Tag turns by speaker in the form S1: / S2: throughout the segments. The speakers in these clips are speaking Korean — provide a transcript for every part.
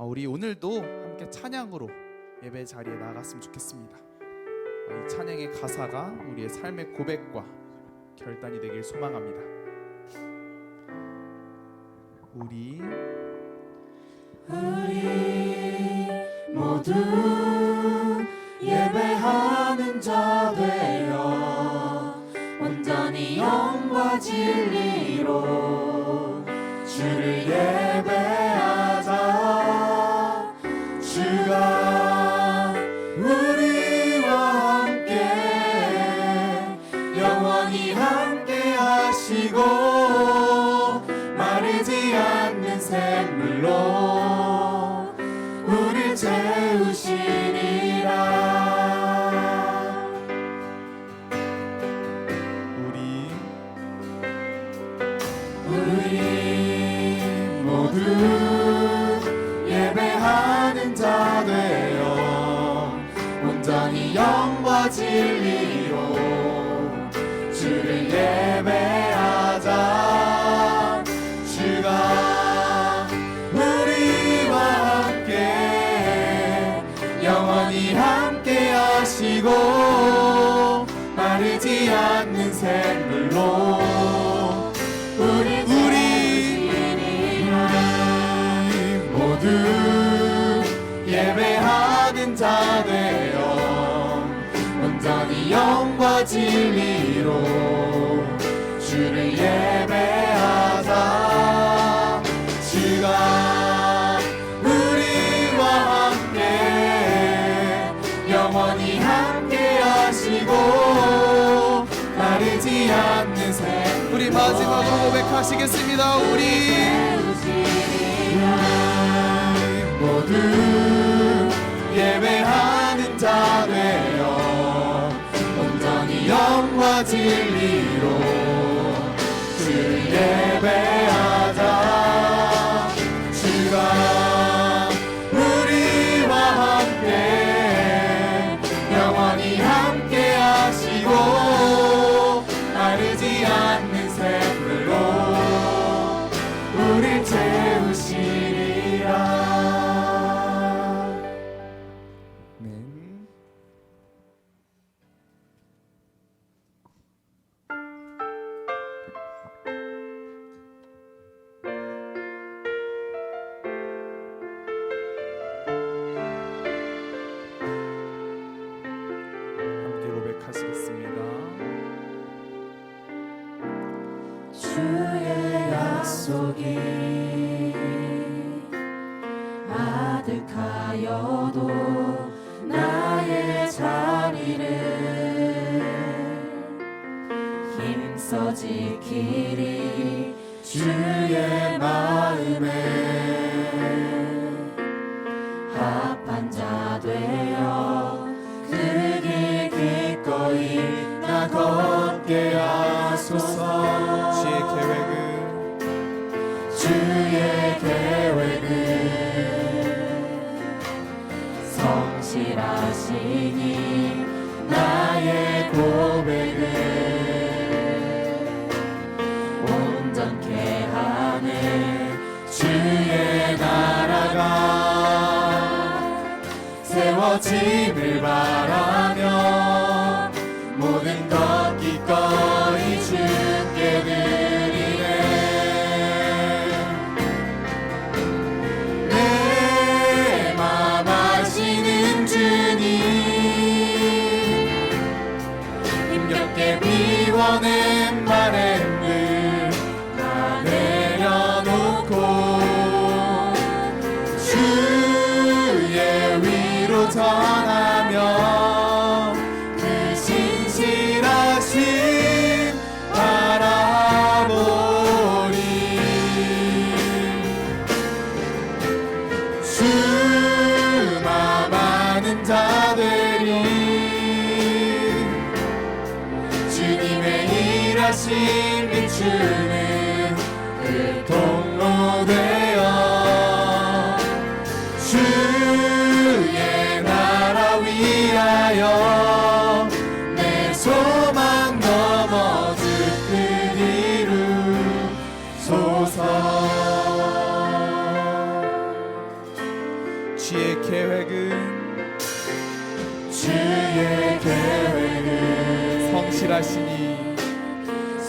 S1: 어, 우리 오늘도 함께 찬양으로 예배 자리에 나갔으면 좋겠습니다. 어, 이 찬양의 가사가 우리의 삶의 고백과 결단이 되길 소망합니다. 우리
S2: 모두 예배하는 자 되어 온전히 영과 진리로 주를 예 Oh. 모두 예배하는 자 되어 온전히 영과 진리로 주를 예배하자 주가 우리와 함께 영원히 함께 하시고 마르지 않는 샘 우리
S1: 마지막으로 고백하시겠습니다. 우리
S2: 예배하는 자 되어 온전히 영과 진리로 주를 예배 속이 아득하여도 나의 자리를 힘써 지키리 주의 마음에 고백을 온전케 하네. 주의 나라가 세워짐을 바라며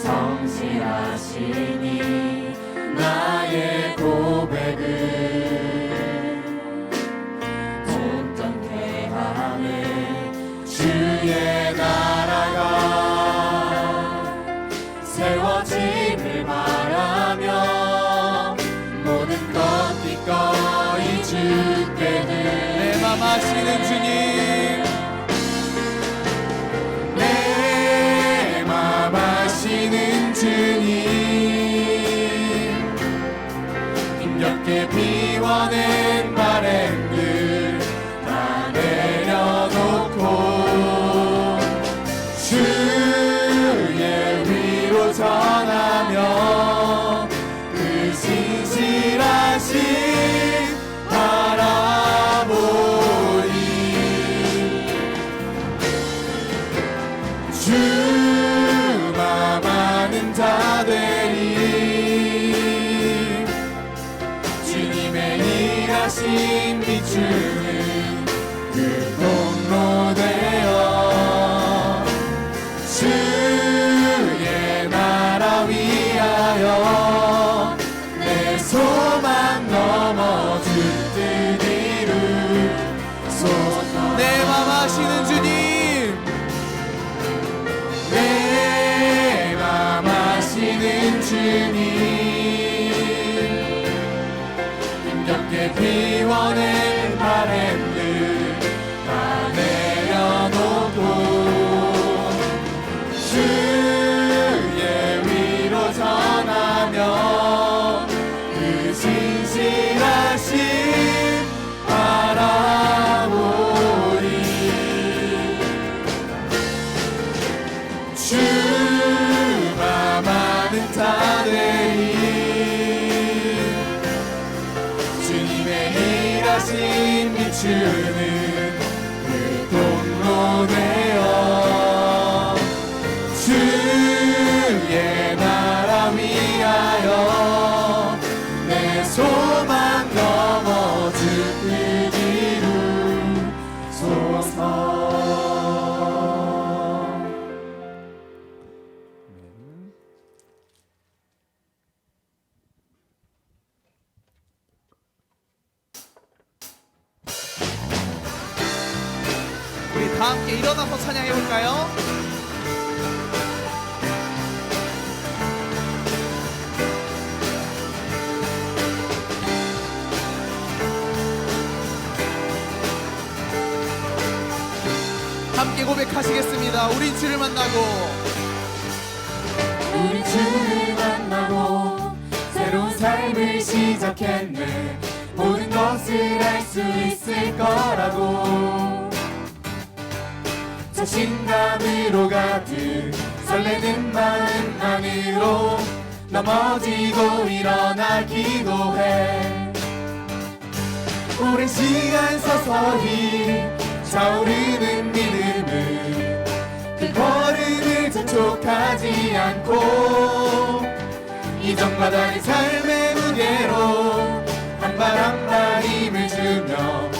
S1: 성실하시니
S2: 나의 고백은
S1: 내맘 아시는 주님 함께 고백하시겠습니다. 우린 주를 만나고.
S2: 우리 주를 만나고 새로운 삶을 시작했네. 모든 것을 알 수 있을 거라고. 자신감으로 가득 설레는 마음만으로 넘어지고 일어나 기도 해. 오랜 시간 서서히 차오르는 믿음을 그 걸음을 재촉하지 않고 이전마다의 삶의 무게로 한 발 한발 힘을 주며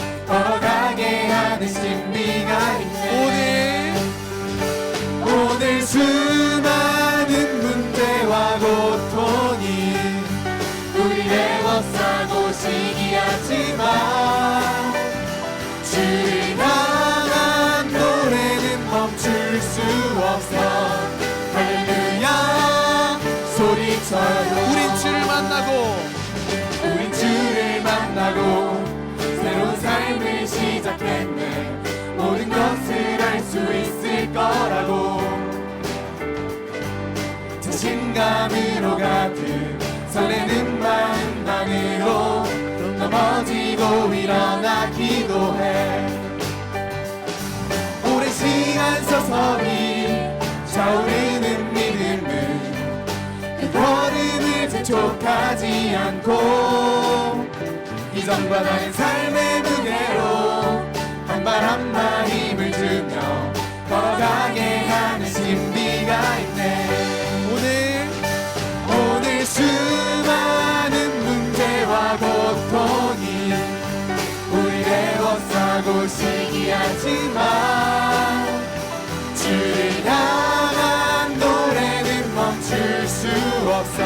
S2: 수 있을 거라고. 자신감으로 가득 설레는 마음만으로 넘어지고 일어나 기도해. 오랜 시간 서서히 차오르는 믿음은 그 걸음을 재촉하지 않고 이전과 다른 삶의 무게로 한 발 한 발 힘을 주며 걸어가게 하는 신비가 있네.
S1: 오늘
S2: 오늘 수많은 문제와 고통이 우리를 애쓰고 시기하지만 주를 향한 노래는 멈출 수 없어.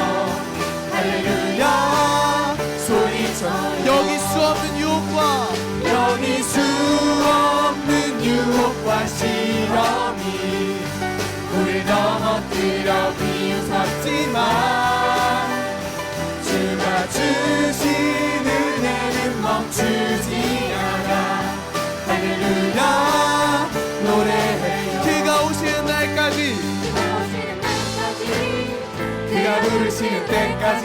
S2: 할렐루야. 소리쳐
S1: 여기 수 없는 유혹과
S2: 여기 수 유혹과 시험이 우릴 넘어뜨려 비웃었지만 주가 주신 은혜는 멈추지 않아. 할렐루야. 노래해요.
S1: 그가 오시는 날까지.
S2: 그가 부르시는 때까지.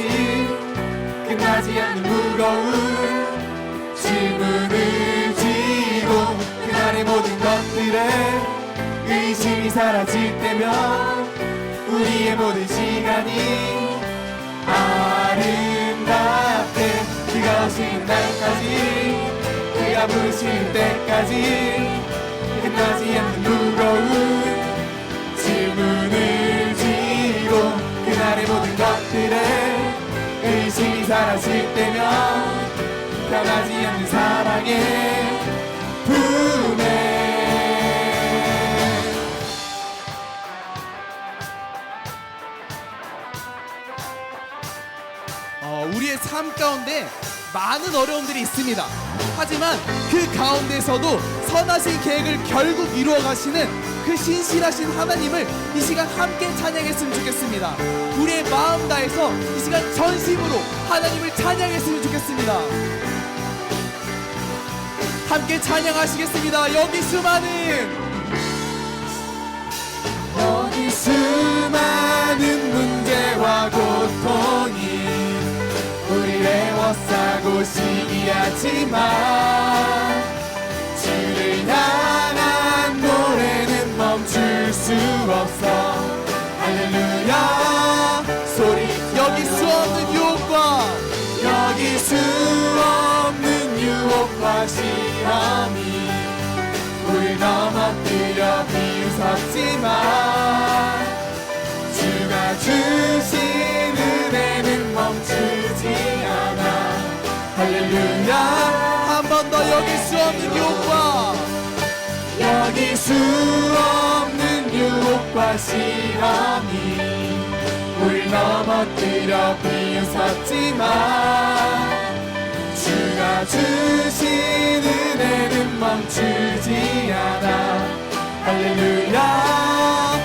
S2: 끝나지 않는 무거운 질문을 그날의 모든 것들에 의심이 사라질 때면 우리의 모든 시간이 아름답게 그가 오시는 날까지 그가 부르시는 때까지 끝나지 않는 무거운 질문을 지고 그날의 모든 것들에 의심이 사라질 때면 변하지 않는 사랑의 품에
S1: 삶 가운데 많은 어려움들이 있습니다. 하지만 그 가운데서도 선하신 계획을 결국 이루어 가시는 그 신실하신 하나님을 이 시간 함께 찬양했으면 좋겠습니다. 우리의 마음 다해서 이 시간 전심으로 하나님을 찬양했으면 좋겠습니다. 함께 찬양하시겠습니다. 여기 수많은
S2: 여기 수많은 문제와 고통이 애워싸고 시기하지만 주를 향한 노래는 멈출 수 없어. 할렐루야. 소리
S1: 여기 수 없는 유혹과
S2: 여기 수 없는 유혹과 시험이 우리 넘어뜨려 비웃었지만 주가 주신 은혜는 멈추지 않아
S1: 여기 수 없는 유혹과
S2: 여기 수 없는 유혹과 시험이 우리 넘어뜨려 비웃었지만 주가 주신 은혜는 멈추지 않아. 할렐루야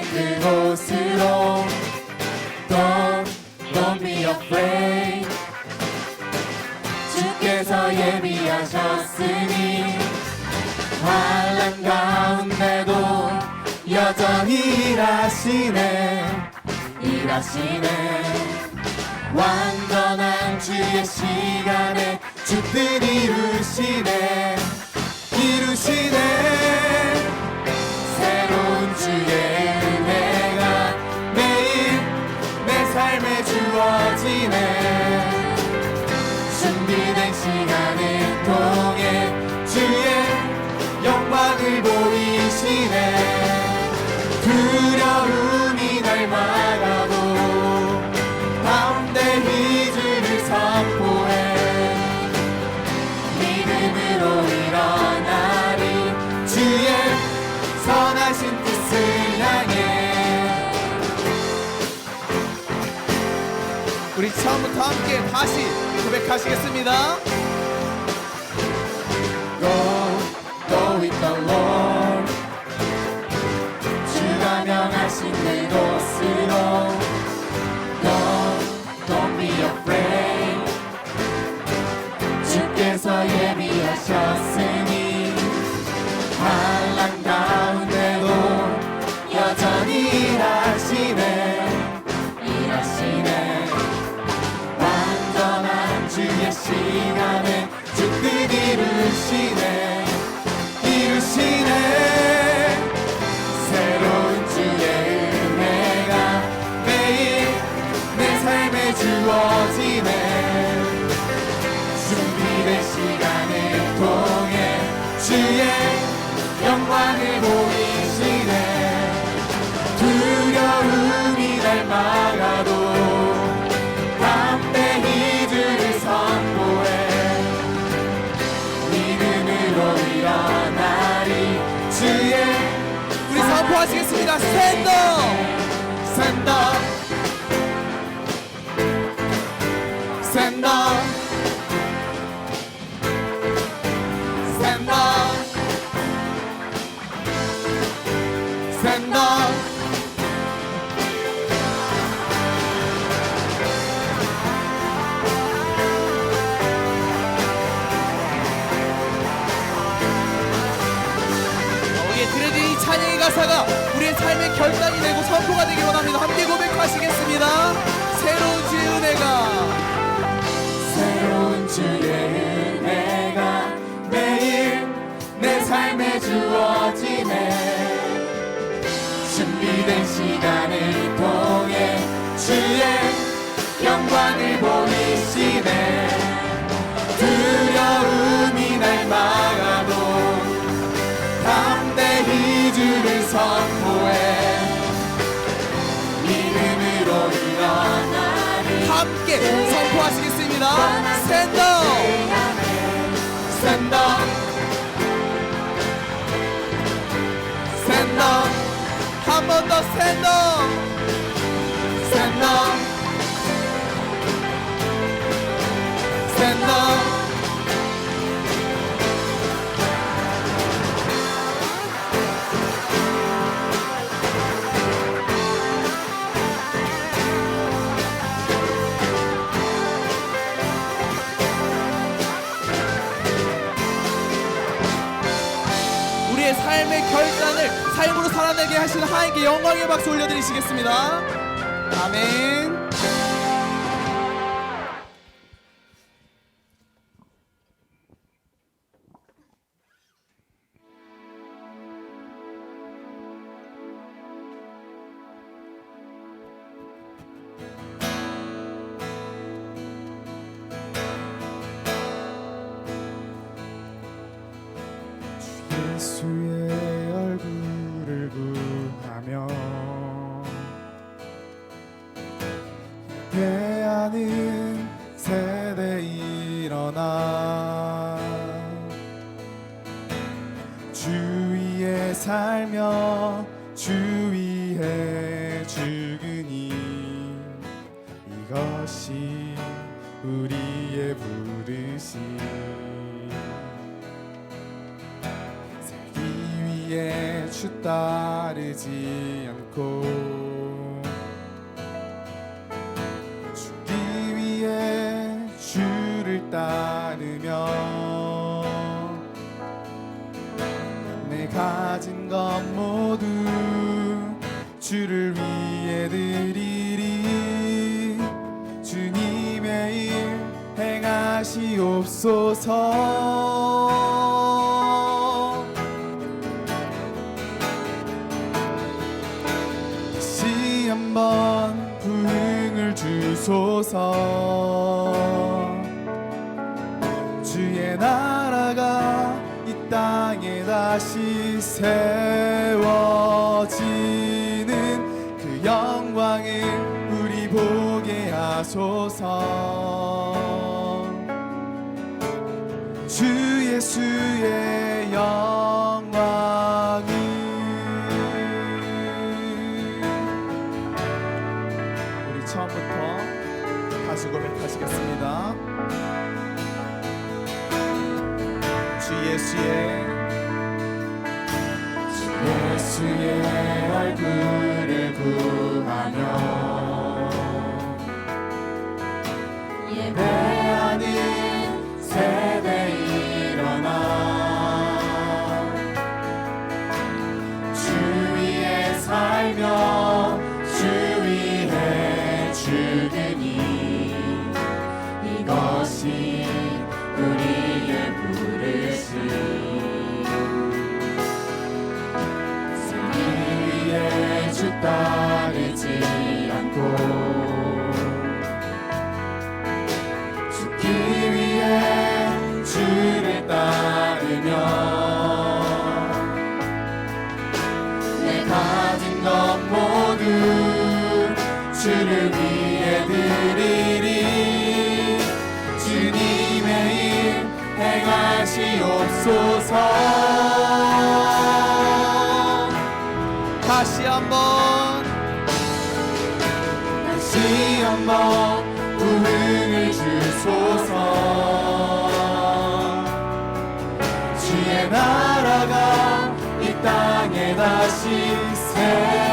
S2: 그곳으로. Don't, don't be afraid. 주께서 예비하셨으니 환란 가운데도 여전히 일하시네. 일하시네. 완전한 주의 시간에 주들 이루시네. 이루시네. 새로운 주의 주어지네 준비된 시간을 통해 주의 영광을 보이시네
S1: 다 함께 다시 고백하시겠습니다. 하시겠습니다. Up
S2: Stand
S1: 선포가 되기 원합니다. 함께 고백하시겠습니다. 새로운 주의 은혜가
S2: 새로운 주의 은혜가 매일 내 삶에 주어지네 준비된 시간을 통해 주의 영광을 보이시네 두려움이 날 막아도 담대히 주를 선포해
S1: 함께 선포하시겠습니다. Up
S2: Stand up
S1: 한번더 Stand up 우리의 영광의 박수 올려드리시겠습니다. 아멘.
S2: 예수 따르며 내 가진 것 모두 주를 위해 드리리. 주님의 일 행하시옵소서. 다시 한번 부흥을 주소서 다시 세워지는 그 영광을 우리 보게 하소서. 주 예수의 영광이 우리 처음부터 다시 고백하시겠습니다. 주 예수의 예수의 얼굴을 구하며 예배하는 세대 일어나 주위에 살며 주위에 죽으니 이것이 우리의 부르심 행하시옵소서
S1: 다시 한번
S2: 다시 한번 부흥을 주소서. 주의 나라가 이 땅에 다시 세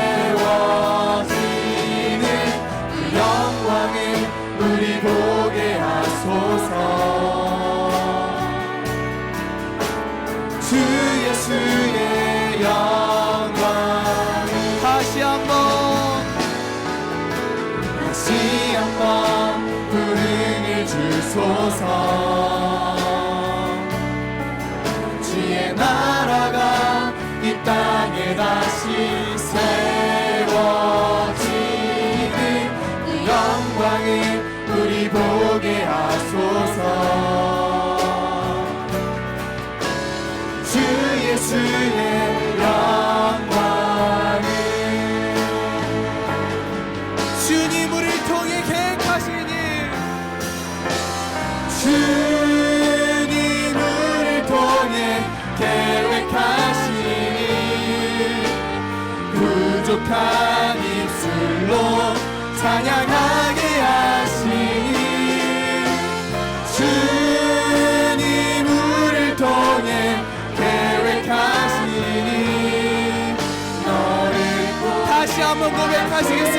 S2: 주소서. 주의 나라가 이 땅에 다시 세워지는 그 영광을 우리 보게 하소서. 주 예수의
S1: 다시 한번